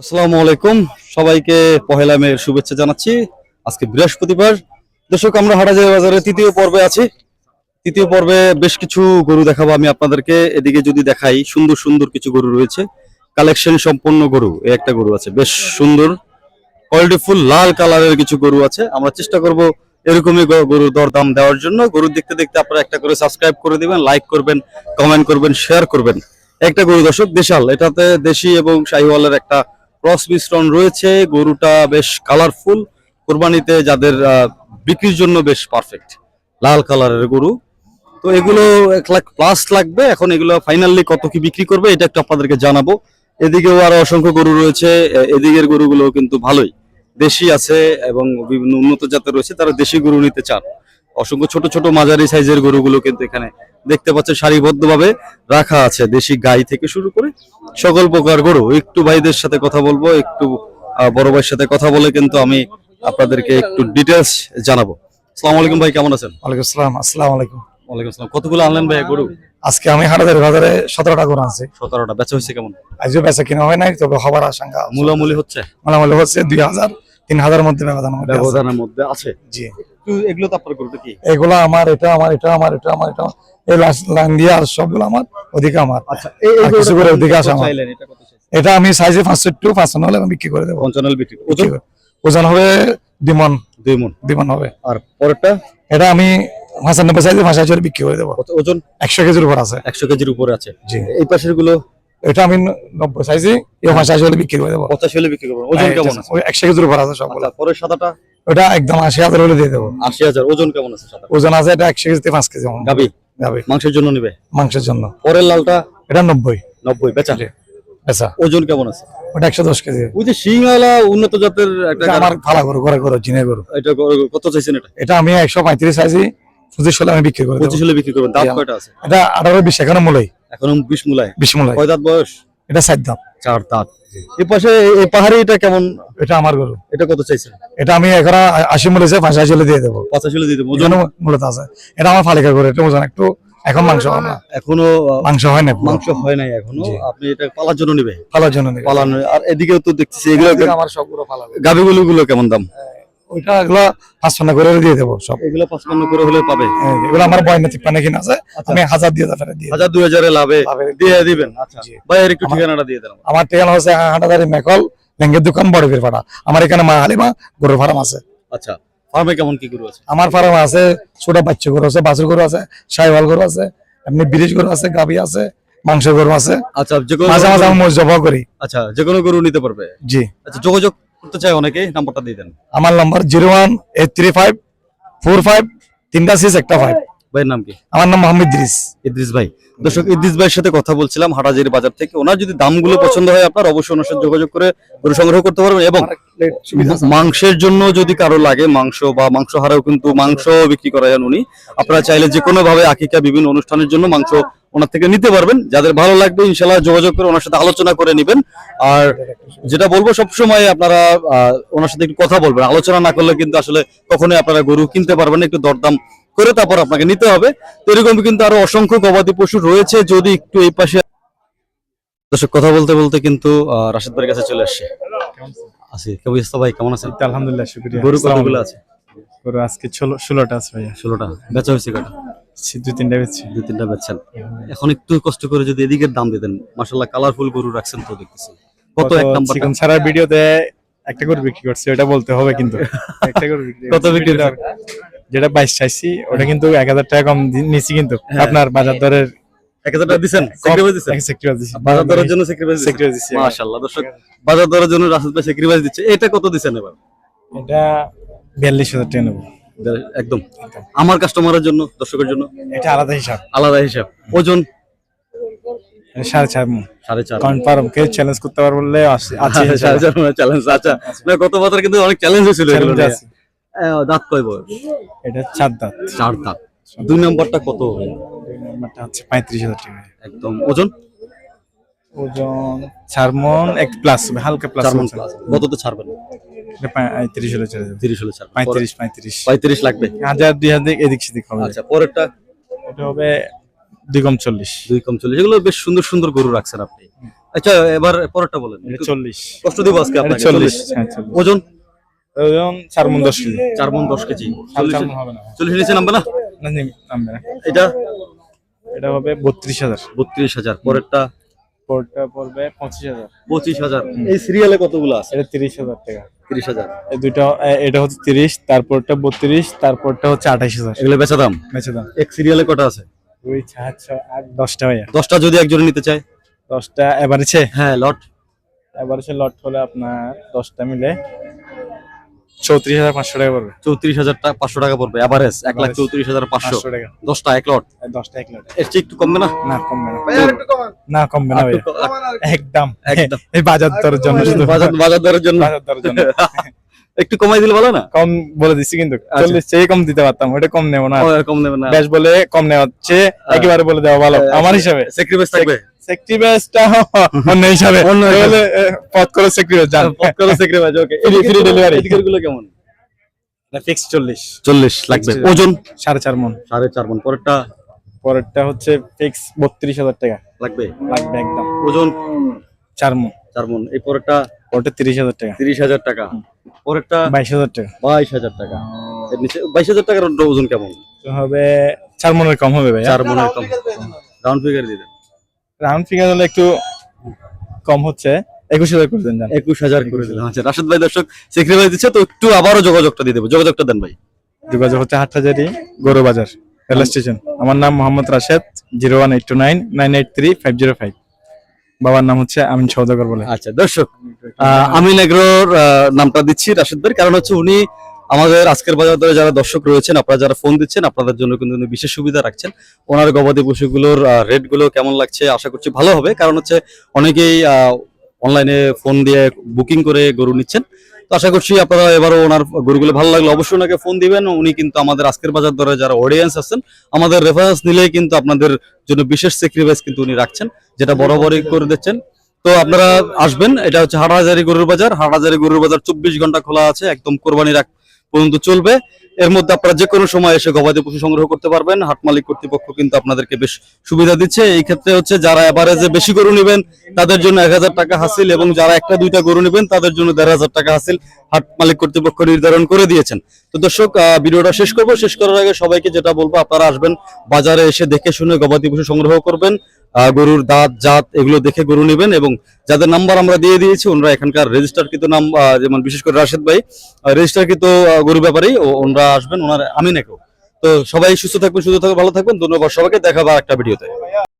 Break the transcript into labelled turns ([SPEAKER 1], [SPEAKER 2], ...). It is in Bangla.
[SPEAKER 1] আসসালামু আলাইকুম। সবাইকে পহেলা মেয়ের শুভেচ্ছা জানাচ্ছি। আজকে বৃহস্পতিবার। দর্শক, আমরা হাটাজারি বাজারে তৃতীয় পর্বে আছি। তৃতীয় পর্বে বেশ কিছু গরু দেখাবো আমি আপনাদেরকে। এদিকে যদি দেখাই, সুন্দর সুন্দর কিছু গরু রয়েছে। কালেকশন সম্পন্ন গরু, এই একটা গরু আছে, বেশ সুন্দর। কোয়ালিটিফুল লাল কালারের কিছু গরু আছে। আমরা চেষ্টা করব এরকমই গ- গরুর দরদাম দেওয়ার জন্য। গরু দেখতে দেখতে আপনারা একটা করে সাবস্ক্রাইব করে দিবেন লাইক করবেন কমেন্ট করবেন শেয়ার করবেন। একটা গরু দর্শক, দেশাল। এটাতে দেশি এবং শাহিওয়ালের একটা ক্রস মিশ্রণ রয়েছে, গরুটা বেশ কালারফুল কোরবানিতে যাদের বিক্রির জন্য বেশ পারফেক্ট লাল কালারের গরু। তো এগুলো এক লাখ প্লাস লাগবে, এখন এগুলো ফাইনালি কত কি বিক্রি করবে এটা একটু আপনাদেরকে জানাব। এদিকেও আরও অসংখ্য গরু রয়েছে এদিকের গরুগুলো কিন্তু ভালোই। দেশি আছে এবং বিভিন্ন উন্নত জাতের রয়েছে, তারা দেশি গরু নিতে চান। অসংখ্য ছোট ছোট মাঝারি সাইজের গরুগুলো কিন্তু এখানে দেখতে পাচ্ছেন সারিবদ্ধভাবে রাখা আছে। দেশি গাই থেকে শুরু করে সকল প্রকার গরু। একটু ভাইদের সাথে কথা বলব একটু বড় ভাইয়ের সাথে কথা বলে কিন্তু আমি আপনাদেরকে একটু ডিটেলস জানাব। আসসালামু আলাইকুম ভাই কেমন আছেন?
[SPEAKER 2] ওয়ালাইকুম আসসালাম আসসালামু আলাইকুম।
[SPEAKER 1] ওয়ালাইকুম আসসালাম। কতগুলো আনলেন ভাই গরু?
[SPEAKER 2] আজকে আমি হাটাদের বাজারে সতেরোটা গরু আনছি।
[SPEAKER 1] সতেরোটা। বেচা হয়েছে কেমন?
[SPEAKER 2] আজও বেচা কিনা হয় নাই তবে হবার আশঙ্কা
[SPEAKER 1] মূলামূলি হচ্ছে?
[SPEAKER 2] মোটামুটি হচ্ছে দুই হাজার। তিন হাজার মধ্যে ব্যবধান
[SPEAKER 1] ব্যবধানের মধ্যে আছে?
[SPEAKER 2] জি।
[SPEAKER 1] এগুলো তো গরুটা কি?
[SPEAKER 2] এগুলো আমার এটা আমার এটা আমার এটা আমার এটা এই লাইন দিয়ে আর সবগুলো আমার ওদিকে আমার।
[SPEAKER 1] আচ্ছা
[SPEAKER 2] কিছু করে ওদিকে আসে আমার।
[SPEAKER 1] এটা কত চাইছেন?
[SPEAKER 2] এটা আমি সাইজে পাঁচশো টু পাঁচশো হলে আমি বিক্রি করে দেবো।
[SPEAKER 1] পঞ্চান্ন বিক্রি ওজন
[SPEAKER 2] হবে দিমন
[SPEAKER 1] দুই
[SPEAKER 2] দিমন হবে।
[SPEAKER 1] আর পরেরটা?
[SPEAKER 2] এটা আমি সাইজে বিক্রি করে দেবো।
[SPEAKER 1] ওজন?
[SPEAKER 2] একশো কেজির উপর আছে।
[SPEAKER 1] একশো কেজির উপরে আছে।
[SPEAKER 2] জি।
[SPEAKER 1] এই পাশেরগুলো
[SPEAKER 2] এটা আমি নব্বই সাইজে এই পাঁচ হাজার হলে বিক্রি করে দেবো।
[SPEAKER 1] পঁচাশি হলে বিক্রি করবেন। ওজন কেমন আছে?
[SPEAKER 2] একশো কেজির উপর আছে সবগুলো।
[SPEAKER 1] আচ্ছা পরের সাদাটা?
[SPEAKER 2] ওটা একদম আশি হাজার হলে দিয়ে দেবো।
[SPEAKER 1] আশি হাজার ওজন কেমন আছে
[SPEAKER 2] ওজন আছে এটা একশো কেজিতে পাঁচ কেজি মতো
[SPEAKER 1] গাবি? মাংসের জন্য নিবে?
[SPEAKER 2] মাংসের জন্য।
[SPEAKER 1] পরের লালটা?
[SPEAKER 2] এটা নব্বই।
[SPEAKER 1] নব্বই বেচা?
[SPEAKER 2] আচ্ছা
[SPEAKER 1] ওজন কেমন আছে?
[SPEAKER 2] ওটা একশো দশ কেজি।
[SPEAKER 1] ওই যে সিংওয়ালা উন্নত জাতের একটা
[SPEAKER 2] আমার ফালা গরু ঘরে গরু জিনের গরু।
[SPEAKER 1] এটা কত চাইছেন এটা?
[SPEAKER 2] এটা আমি একশো পঁয়ত্রিশ সাইজি পঁচিশ হলে আমি বিক্রি করে দেবো।
[SPEAKER 1] পঁচিশ হলে বিক্রি করবেন। দাঁত
[SPEAKER 2] জি,
[SPEAKER 1] কয়টা আছে?
[SPEAKER 2] এটা আঠারো বিশ এখানে মূলই।
[SPEAKER 1] এখন বিশ মূলায়।
[SPEAKER 2] বিশ মূলাই
[SPEAKER 1] কয় দাঁত বয়স?
[SPEAKER 2] এটা দাম
[SPEAKER 1] চার দাঁত। এই পাশে এই- পাহাড়ি এটা কেমন?
[SPEAKER 2] এটা আমার গরু।
[SPEAKER 1] এটা কত চাইছেন?
[SPEAKER 2] এটা আমি এখন আশি হলে দিয়ে দেবো।
[SPEAKER 1] পঁচাশি হলে দিতে ওজন?
[SPEAKER 2] ওজন মূলত আছে। এটা আমার ফালিকা গরু এটা ওজন একটু এখন মাংস হয় না।
[SPEAKER 1] এখনও
[SPEAKER 2] মাংস হয় না
[SPEAKER 1] মাংস হয় নাই
[SPEAKER 2] এখনও।
[SPEAKER 1] আপনি এটা পালার জন্য নিবে?
[SPEAKER 2] ফালার জন্য দিবে।
[SPEAKER 1] পালানো আর এদিকেও তো দেখতেছি এগুলো
[SPEAKER 2] আমার সবগুলো
[SPEAKER 1] গাবিগুলো গুলো কেমন দাম?
[SPEAKER 2] ওইটা এগুলো পাঁচপান্ন করে দিয়ে দেবো সব।
[SPEAKER 1] এগুলো পাঁচপান্ন করে হলে পাবে?
[SPEAKER 2] হ্যাঁ, এগুলো আমার বয়না তিপ্পান্ন কিনা আছে। আমি হাজার দিয়ে দেবো দিয়ে
[SPEAKER 1] হাজার দুই হাজারে লাভে। দিয়ে দিবেন? আচ্ছা। ভাই একটু ঠিকানাটা দিয়ে দেন
[SPEAKER 2] আমার ঠিকানা হচ্ছে হাটাদারি মেকল লেঙ্গের দোকান বড় বীর পাড়া আমার এখানে মা হালিমা গরুর ফার্ম আছে।
[SPEAKER 1] আচ্ছা। ফার্মে কেমন কি গরু আছে?
[SPEAKER 2] আমার ফার্ম আছে ছোট বাচ্চা গরু আছে বাছুর গরু আছে সাইওয়াল গরু আছে এমনি ব্রিজ গরু আছে গাবি আছে মাংস গরু আছে।
[SPEAKER 1] আচ্ছা যে কোনো
[SPEAKER 2] মাঝে মাঝে আমি করি।
[SPEAKER 1] আচ্ছা যে কোনো গরু নিতে পারবে?
[SPEAKER 2] জি।
[SPEAKER 1] আচ্ছা যোগাযোগ করতে চাই অনেকে নাম্বারটা দিয়ে দেন।
[SPEAKER 2] আমার নম্বর zero one eight three five four five তিনটা সিক্স একটা ফাইভ।
[SPEAKER 1] ভাইয়ের নাম কি?
[SPEAKER 2] আমার নাম মোহাম্মদ ইদ্রিস।
[SPEAKER 1] ইদ্রিস ভাই। দর্শক ইদ্রিস ভাইয়ের সাথে কথা বলছিলাম হাটাজারি বাজার থেকে। ওনার যদি দামগুলো পছন্দ হয় আপনার অবশ্যই ওনার সাথে যোগাযোগ করে গরু সংগ্রহ করতে পারবেন এবং মাংসের জন্য যদি কারও লাগে মাংস বা মাংস হারাও কিন্তু মাংস বিক্রি করা যান উনি। আপনারা চাইলে যে কোনো ভাবে আকিকা বিভিন্ন অনুষ্ঠানের জন্য মাংস ওনার থেকে নিতে পারবেন। যাদের ভালো লাগবে ইনশাল্লাহ যোগাযোগ করে ওনার সাথে আলোচনা করে নেবেন। আর যেটা বলব সবসময় আপনারা ওনার সাথে একটু কথা বলবেন। আলোচনা না করলে কিন্তু আসলে কখনোই আপনারা গরু কিনতে পারবেন একটু দরদাম করে তারপর আপনাকে নিতে হবে। তো এরকম কিন্তু আরও অসংখ্য গবাদি পশু রয়েছে যদি একটু এই পাশে দর্শক কথা বলতে বলতে কিন্তু রাশেদ ভাইয়ের কাছে চলে আসছে। আছি কেমন ইস্তা ভাই কেমন আছেন?
[SPEAKER 3] আলহামদুলিল্লাহ শুক্রিয়া।
[SPEAKER 1] গরু কতগুলো আছে?
[SPEAKER 3] গরু আজকে ষোলো- ষোলোটা আছে ভাইয়া।
[SPEAKER 1] ষোলোটা। বেচা হয়েছে কটা?
[SPEAKER 3] দুই তিনটা বেচছি।
[SPEAKER 1] দুই তিনটা বেচছেন। এখন একটু কষ্ট করে যদি এদিকের দাম দিতেন মাসাল্লাহ কালারফুল গরু রাখছেন তো দেখতেছি। কত এক নাম্বার
[SPEAKER 3] চিকন ছাড়া ভিডিওতে একটা গরু বিক্রি করছি ওটা বলতে হবে কিন্তু। একটা গরু
[SPEAKER 1] কত বিক্রি
[SPEAKER 3] যেটা বাইশ চাইছি ওটা কিন্তু এক হাজার টাকা কম নিছি কিন্তু।
[SPEAKER 1] হ্যাঁ।
[SPEAKER 3] আপনার বাজার দরের
[SPEAKER 1] এক হাজার টাকা দিচ্ছেন। বাজার দরের জন্য দর্শক বাজার দরের জন্য রাশেদ ভাই দিচ্ছে। এটা কত দিচ্ছেন এবার?
[SPEAKER 3] এটা বিয়াল্লিশ হাজার টাকা নেব।
[SPEAKER 1] একদম আমার কাস্টমারের জন্য দর্শকের জন্য।
[SPEAKER 3] এটা আলাদা হিসাব।
[SPEAKER 1] আলাদা হিসাব। ওজন?
[SPEAKER 3] সাড়ে চার।
[SPEAKER 1] সাড়ে চার।
[SPEAKER 3] কারণ কেউ চ্যালেঞ্জ করতে পারব বললে আছে- আছে
[SPEAKER 1] আচ্ছা, সাড়ে চার চ্যালেঞ্জ আচ্ছা। না গত বছর কিন্তু অনেক চ্যালেঞ্জ হয়েছিল দাঁত কয় বয়স?
[SPEAKER 3] এটা চার দাঁত।
[SPEAKER 1] চার দাঁত। দুই নম্বরটা কত
[SPEAKER 3] দুই নাম্বারটা হচ্ছে পঁয়ত্রিশ হাজার টাকা।
[SPEAKER 1] একদম। ওজন?
[SPEAKER 3] ওজন চার মন এক প্লাস হালকা প্লাস
[SPEAKER 1] কততে ছাড়বেন?
[SPEAKER 3] পঁয়ত্রিশ হলে চলে যাবে।
[SPEAKER 1] তিরিশ হলে ছাড়বেন
[SPEAKER 3] পঁয়ত্রিশ পঁয়ত্রিশ।
[SPEAKER 1] পঁয়ত্রিশ লাগবে।
[SPEAKER 3] হাজার দুই হাজার এদিক সেদিক হবে।
[SPEAKER 1] আচ্ছা পরেরটা?
[SPEAKER 3] এটা হবে দুই কম চল্লিশ।
[SPEAKER 1] দুই কম চল্লিশ। এগুলো বেশ সুন্দর সুন্দর গরু রাখছেন আপনি। আচ্ছা এবার পরেরটা বলেন।
[SPEAKER 3] চল্লিশ।
[SPEAKER 1] কষ্ট দিব আজকে আপনাকে।
[SPEAKER 3] চল্লিশ হ্যাঁ
[SPEAKER 1] ওজন?
[SPEAKER 3] ওজন চার মন দশ কেজি।
[SPEAKER 1] চার মন দশ কেজি। চল্লিশ নিচে নামবে না,
[SPEAKER 3] নামবে না।
[SPEAKER 1] এটা?
[SPEAKER 3] এটা হবে বত্রিশ হাজার।
[SPEAKER 1] বত্রিশ হাজার। পরেরটা?
[SPEAKER 3] পরটা পড়বে পঁচিশ হাজার।
[SPEAKER 1] পঁচিশ হাজার। এই সিরিয়ালে কতগুলো আছে?
[SPEAKER 3] এটা তিরিশ হাজার টাকা।
[SPEAKER 1] তিরিশ হাজার।
[SPEAKER 3] এই দুইটা এটা হচ্ছে তিরিশ তারপরটা বত্রিশ তারপরটা হচ্ছে আঠাইশ হাজার।
[SPEAKER 1] এগুলো বেচা দাম?
[SPEAKER 3] বেঁচে দাম।
[SPEAKER 1] এক সিরিয়ালে কটা আছে?
[SPEAKER 3] দুই চার ছয় আট দশটা ভাইয়া।
[SPEAKER 1] দশটা যদি একজনে নিতে চায়?
[SPEAKER 3] দশটা এভারেজে?
[SPEAKER 1] হ্যাঁ লট।
[SPEAKER 3] এভারেজে লট হলে আপনার দশটা মিলে চৌত্রিশ হাজার পাঁচশো টাকা পড়বে।
[SPEAKER 1] চৌত্রিশ হাজার টাকা পাঁচশো টাকা পড়বে অ্যাভারেজ এক লাখ চৌত্রিশ হাজার পাঁচশো।
[SPEAKER 3] টাকা।
[SPEAKER 1] দশটা এক লট
[SPEAKER 3] দশটা এক লট
[SPEAKER 1] এর চেয়ে একটু কমবে না?
[SPEAKER 3] না কমবে না। না কমবে না একদম।
[SPEAKER 1] একদম।
[SPEAKER 3] এই বাজার দরের জন্য।
[SPEAKER 1] বাজার বাজার দরের জন্য।
[SPEAKER 3] বাজার দরের জন্য।
[SPEAKER 1] একটু কমাই দিলে ভালো না?
[SPEAKER 3] কম বলে দিচ্ছি কিন্তু। চল্লিশ চেয়ে কম দিতে পারতাম ওটা কম নেব না।
[SPEAKER 1] কম নেব না।
[SPEAKER 3] বেশ বলে কম নেওয়া হচ্ছে একেবারে বলে দেওয়া ভালো। আমার হিসাবে।
[SPEAKER 1] স্যাক্রিফাইস থাকবে।
[SPEAKER 3] অন্য হিসাবে।
[SPEAKER 1] অন্য
[SPEAKER 3] পথ করে
[SPEAKER 1] ওকে গুলো কেমন?
[SPEAKER 3] ফিক্স
[SPEAKER 1] লাগবে। ওজন? পরেরটা?
[SPEAKER 3] পরেরটা হচ্ছে ফিক্স টাকা।
[SPEAKER 1] লাগবে?
[SPEAKER 3] লাগবে একদম।
[SPEAKER 1] ওজন?
[SPEAKER 3] চার
[SPEAKER 1] চার এই পরেরটা?
[SPEAKER 3] পরেরটা তিরিশ হাজার টাকা।
[SPEAKER 1] টাকা। পরেরটা?
[SPEAKER 3] বাইশ হাজার টাকা।
[SPEAKER 1] বাইশ হাজার টাকা। এর নিচে বাইশ হাজার টাকার ওজন কেমন?
[SPEAKER 3] হবে চার মনের কম হবে ভাই
[SPEAKER 1] চার মনের কম। রাউন্ড ফিগার দিবেন
[SPEAKER 3] রাউন্ড ফিগার হলে একটু কম হচ্ছে। একুশ হাজার করে দেন
[SPEAKER 1] একুশ হাজার করে দিলাম আচ্ছা রাশেদ ভাই দর্শক স্যাক্রিফাইস দিচ্ছে তো একটু আবারও যোগাযোগটা দিয়ে দেবো। যোগাযোগটা দেন ভাই।
[SPEAKER 3] যোগাযোগ হচ্ছে হাটহাজারি গরু বাজার রেল স্টেশন। আমার নাম Mohammad Rashed zero one eight two nine nine eight three five zero five. বাবার নাম হচ্ছে আমিন সৌদাগর বলে।
[SPEAKER 1] আচ্ছা দর্শক আমিন এগ্রোর নামটা দিচ্ছি রাশেদ ভাই কারণ হচ্ছে উনি আমাদের আজকের বাজার দরে যারা দর্শক রয়েছেন, আপনারা যারা ফোন দিচ্ছেন, আপনাদের জন্য কিন্তু বিশেষ সুবিধা রাখছেন। ওনার গবাদি পশুগুলোর রেটগুলো কেমন লাগছে আশা করছি ভালো হবে। কারণ হচ্ছে অনেকেই অনলাইনে ফোন দিয়ে বুকিং করে গরু নিচ্ছেন। তো আশা করছি আপনারা এবারও ওনার গরুগুলো ভালো লাগলে অবশ্যই ওনাকে ফোন দিবেন। উনি কিন্তু আমাদের আজকের বাজার দরে যারা অডিয়েন্স আছেন, আমাদের রেফারেন্স নিলেই কিন্তু আপনাদের জন্য বিশেষ স্যাক্রিফাইস কিন্তু উনি রাখছেন, যেটা বরাবরই করে দিচ্ছেন। তো আপনারা আসবেন, এটা হচ্ছে হাটহাজারি গরুর বাজার। হাটহাজারি গরুর বাজার চব্বিশ ঘণ্টা খোলা আছে, একদম কোরবানির আগ পর্যন্ত চলবে। এর মধ্যে আপনারা যে কোনো সময় এসে গবাদি পশু সংগ্রহ করতে পারবেন। হাট মালিক কর্তৃপক্ষ কিন্তু আপনাদেরকে বেশ সুবিধা দিচ্ছে। এই ক্ষেত্রে হচ্ছে যারা এভারেজে বেশি গরু নেবেন, তাদের জন্য এক হাজার টাকা হাসিল এবং যারা একটা দুইটা গরু নেবেন, তাদের জন্য দেড় হাজার টাকা হাসিল হাট মালিক কর্তৃপক্ষ নির্ধারণ করে দিয়েছেন। তো দর্শক ভিডিওটা শেষ করব। শেষ করার আগে সবাইকে যেটা বলব, আপনারা আসবেন বাজারে এসে দেখে শুনে গবাদি পশু সংগ্রহ করবেন। গরুর দাঁত জাত এগুলো দেখে গরু নেবেন এবং যাদের নাম্বার আমরা দিয়ে দিয়েছি ওনারা এখানকার রেজিস্টার কিন্তু নাম যেমন বিশেষ করে রাশেদ ভাই রেজিস্টার কিন্তু আহ, গরু ব্যাপারেই ওনারা আসবেন ওনার আমিন একো তো সবাই সুস্থ থাকবেন সুস্থ থাকবেন ভালো থাকবেন ধন্যবাদ সবাইকে দেখাবো একটা ভিডিওতে।